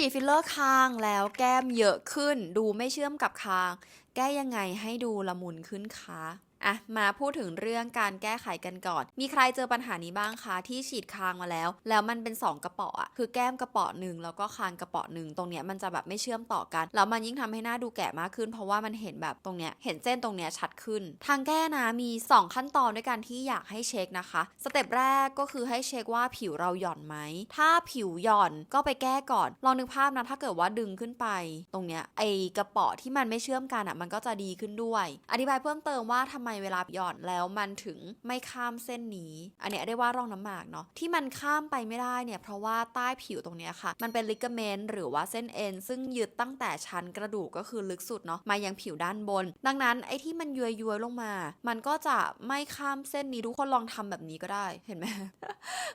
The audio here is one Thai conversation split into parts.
ฉีดฟิลเลอร์คางแล้วแก้มเยอะขึ้น ดูไม่เชื่อมกับคาง แก้ยังไงให้ดูละมุนขึ้นคะ อะมาพูดถึงเรื่องการแก้ไขกันก่อน มีใครเจอปัญหานี้บ้างคะที่ฉีดคางมาแล้ว แล้วมันเป็น 2 กระป๋ออะคือแก้มกระป๋อหนึ่งแล้วก็คางกระป๋อหนึ่งตรงเนี้ยมันจะแบบไม่เชื่อมต่อกันแล้วมันยิ่งทำให้หน้าดูแก่มากขึ้น เพราะว่ามันเห็นแบบตรงเนี้ยเห็นเส้นตรงเนี้ยชัดขึ้น ทางแก้นะมี 2 ขั้นตอนด้วยกันที่อยากให้เช็คนะคะสเต็ปแรกก็คือให้เช็คว่าผิวเราหย่อนไหมถ้าผิวหย่อนก็ไปแก้ก่อนลองนึกภาพนะถ้าเกิดว่าดึงขึ้นไป ตรงเนี้ยไอกระป๋อที่มันไม่เชื่อมกันอะมันก็จะดีขึ้นด้วย อธิบายเพิ่มเติมว่าทำมเวลาหย่อนแล้วมันถึงไม่ข้ามเส้นนี้ อันเนี้ยเรียกว่าร่องน้ำหมากเนาะที่มันข้ามไปไม่ได้เนี่ยเพราะว่าใต้ผิวตรงเนี้ยค่ะ มันเป็นลิกเมนต์หรือว่าเส้นเอ็นซึ่งยึดตั้งแต่ชั้นกระดูกก็คือลึกสุดเนาะมายังผิวด้านบน ดังนั้นไอ้ที่มันย้วยลงมา มันก็จะไม่ข้ามเส้นนี้ทุกคนลองทำแบบนี้ก็ได้เห็นไหม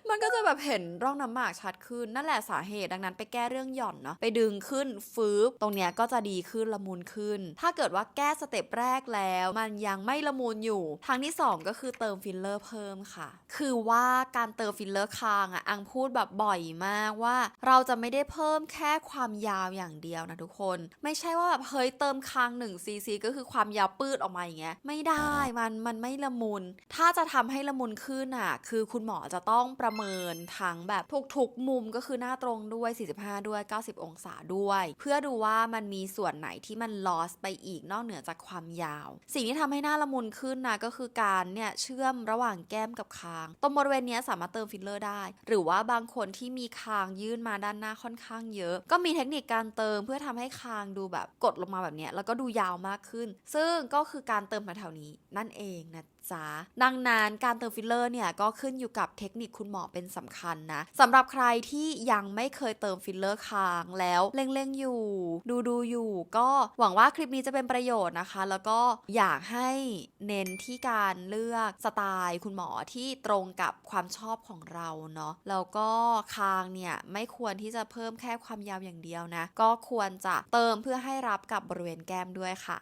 มันก็จะแบบเห็นร่องน้ำหมากชัดขึ้นนั่นแหละสาเหตุดังนั้นไปแก้เรื่องหย่อนเนาะไปดึงขึ้นฟืบตรงเนี้ยก็จะดีขึ้นละมุนขึ้น ถ้าเกิดว่าแก้สเต็ปแรกแล้ว มันยังไม่ละมุนอยู่ ทางที่ 2 ก็คือเติมฟิลเลอร์เพิ่มค่ะ คือว่าการเติมฟิลเลอร์คางอะอังพูดแบบบ่อยมากว่า เราจะไม่ได้เพิ่มแค่ความยาวอย่างเดียวนะทุกคน ไม่ใช่ว่าแบบเฮ้ยเติมคาง1ซีซีก็คือความยาวปืดออกมาอย่างเงี้ยไม่ได้มันมันไม่ละมุน ถ้าจะทำให้ละมุนขึ้นอะคือคุณหมอจะต้องประเมินทั้งแบบทุกๆมุมก็คือหน้าตรงด้วย 45 ด้วย 90 องศาด้วย เพื่อดูว่ามันมีส่วนไหนที่มัน loss ไปอีกนอกเหนือจากความยาว สิ่งที่ทำให้หน้าละมุนขึ้นนะก็คือการเนี่ยเชื่อมระหว่างแก้มกับคาง ตรงบริเวณนี้สามารถเติมฟิลเลอร์ได้ หรือว่าบางคนที่มีคางยื่นมาด้านหน้าค่อนข้างเยอะ ก็มีเทคนิคการเติมเพื่อทำให้คางดูแบบกดลงมาแบบนี้แล้วก็ดูยาวมากขึ้น ซึ่งก็คือการเติมแถวๆนี้นั่นเองนะจ๊ะดังนั้นการเติมฟิลเลอร์เนี่ยก็ขึ้นอยู่กับเทคนิคคุณหมอเป็นสำคัญนะสำหรับใครที่ยังไม่เคยเติมฟิลเลอร์คางแล้วเล็งๆอยู่ ดูดูๆอยู่ ก็หวังว่าคลิปนี้จะเป็นประโยชน์นะคะ แล้วก็อยากให้เน้นที่การเลือกสไตล์คุณหมอที่ตรงกับความชอบของเราเนาะแล้วก็คางเนี่ยไม่ควรที่จะเพิ่มแค่ความยาวอย่างเดียวนะ ก็ควรจะเติมเพื่อให้รับกับบริเวณแก้มด้วยค่ะ